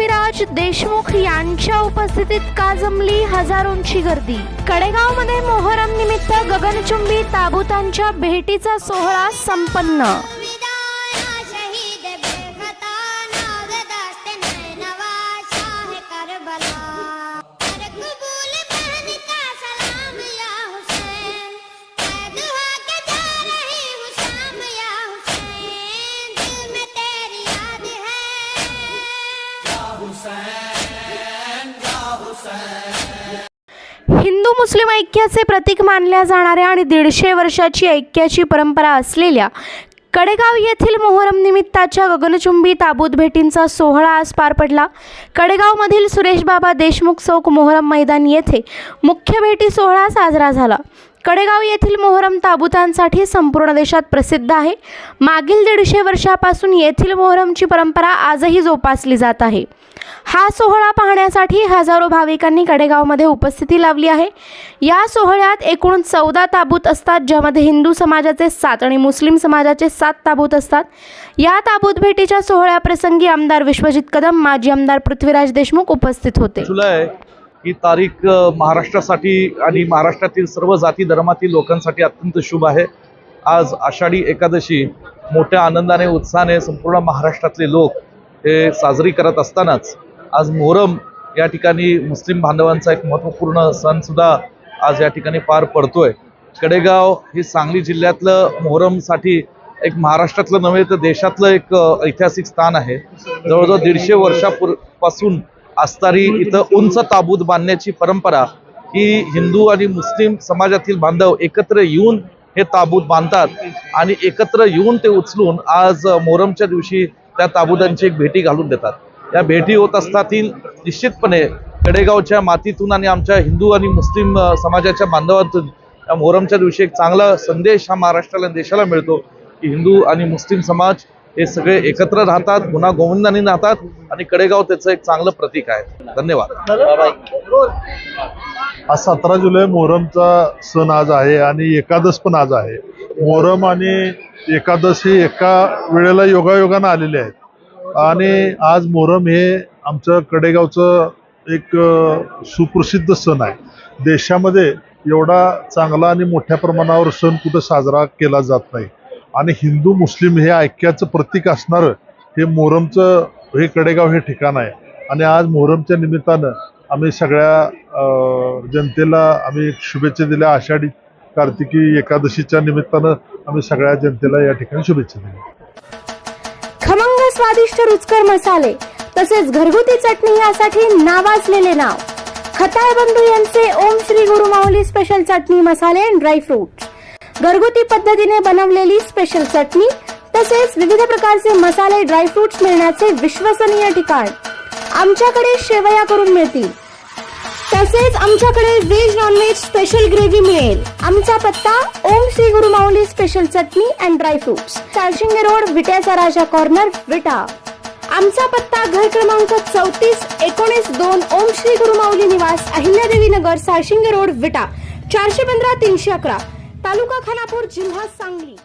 पृथ्वीराज देशमुख यांच्या उपस्थितीत का जमली हजारोंची गर्दी? कडेगावमध्ये मोहरम निमित्त गगनचुंबी ताबूतांच्या भेटीचा सोहळा संपन्न हिंदू मुस्लिम ऐक्याचे प्रतीक मानल्या जाणाऱ्या आणि दीडशे वर्षाची ऐक्याची परंपरा असलेल्या कडेगाव येथील मोहरम निमित्ताच्या गगनचुंबी ताबूत भेटींचा सोहळा आज पार पडला. कडेगावमधील सुरेश बाबा देशमुख चौक मोहरम मैदान येथे मुख्य भेटी सोहळा साजरा झाला. कडेगाव येथील मोहरम ताबुतांसाठी संपूर्ण देशात प्रसिद्ध आहे. मागील दीडशे वर्षापासून येथील मोहरमची परंपरा आजही जोपासली जात आहे. हा सोहळा पाहण्यासाठी हजारो भाविकांनी कडेगावमध्ये उपस्थिती लावली आहे. या सोहळ्यात एकूण चौदा ताबूत असतात ज्यामध्ये हिंदू समाजाचे सात आणि मुस्लिम समाजाचे सात ताबूत असतात. या ताबूत भेटीच्या सोहळ्याप्रसंगी आमदार विश्वजित कदम माजी आमदार पृथ्वीराज देशमुख उपस्थित होते. ही तारीख महाराष्ट्रासाठी आणि महाराष्ट्रातील सर्व जाती धर्मातील लोकांसाठी अत्यंत शुभ आहे. आज आषाढी एकादशी मोठ्या आनंदाने उत्साहाने संपूर्ण महाराष्ट्रातले लोक हे साजरी करत असतानाच आज मोहरम या ठिकाणी मुस्लिम बांधवांचा एक महत्त्वपूर्ण सणसुद्धा आज या ठिकाणी पार पडतोय. कडेगाव हे सांगली जिल्ह्यातलं मोहरमसाठी एक महाराष्ट्रातलं नव्हे तर देशातलं एक ऐतिहासिक स्थान आहे. जवळजवळ दीडशे वर्षापूर पासून इथं उंच ताबूत बांधण्याची परंपरा ही हिंदू आणि मुस्लिम समाजातील बांधव एकत्र येऊन हे ताबूत बांधतात आणि एकत्र येऊन ते उचलून आज मोहरमच्या दिवशी त्या ताबूतांची एक भेटी घालून देतात. या भेटी होत असतातील निश्चितपणे कडेगावच्या मातीतून आणि आमच्या हिंदू आणि मुस्लिम समाजाच्या बांधवातून या मोहरमच्या दिवशी एक चांगला संदेश हा महाराष्ट्राला देशाला मिळतो की हिंदू आणि मुस्लिम समाज हे सगळे एकत्र राहतात गुन्हा गोविंदाने राहतात आणि कडेगाव त्याचं एक चांगलं प्रतीक आहे. धन्यवाद. आज सतरा जुलै मोहरमचा सण आज आहे आणि एकादश पण आज आहे. मोहरम आणि एकादश हे एका वेळेला योगायोगानं आलेले आहेत. आणि आज मोहरम हे आमचं कडेगावचं एक सुप्रसिद्ध सण आहे. देशामध्ये एवढा चांगला आणि मोठ्या प्रमाणावर सण कुठं साजरा केला जात नाही. आणि हिंदू मुस्लिम हे ऐक्याचं प्रतीक असणारं हे मोहरमचं हे कडेगाव हे ठिकाण आहे. आणि आज मोहरमच्या निमित्तानं आम्ही सगळ्या जनतेला आम्ही शुभेच्छा दिल्या. आषाढी कार्तिकी एकादशीच्या निमित्तानं आम्ही सगळ्या जनतेला या ठिकाणी शुभेच्छा दिल्या. खमंग स्वादिष्ट रुचकर मसाले तसेच घरगुती चटणी यासाठी नावाजलेले नाव. खताळ बंधू यांचे ओम श्री गुरु माऊली स्पेशल चटणी मसाले अँड ड्रायफ्रुट घरगुती पद्धतीने बनवलेली स्पेशल चटणी तसेच विविध प्रकारचे मसाले ड्रायफ्रुट्स मिळण्याचे विश्वसनीय ठिकाण. आमच्याकडे शेवया करून मिळतील. तसेच आमच्याकडे व्हेज नॉनव्हेज स्पेशल ग्रेव्ही मिळेल. आमचा पत्ता Om Shri Guru Mauli special chutney and dry fruits Charshinge road विट्याचा Raja corner Vita. आमचा पत्ता घर क्रमांक चौतीस एकोणीस दोन ओम श्री गुरु माऊली निवास अहिल्यादेवी नगर सारशिंगे रोड विटा. चारशे पंधरा तीनशे अकरा. तालुका खानापूर जिल्हा सांगली.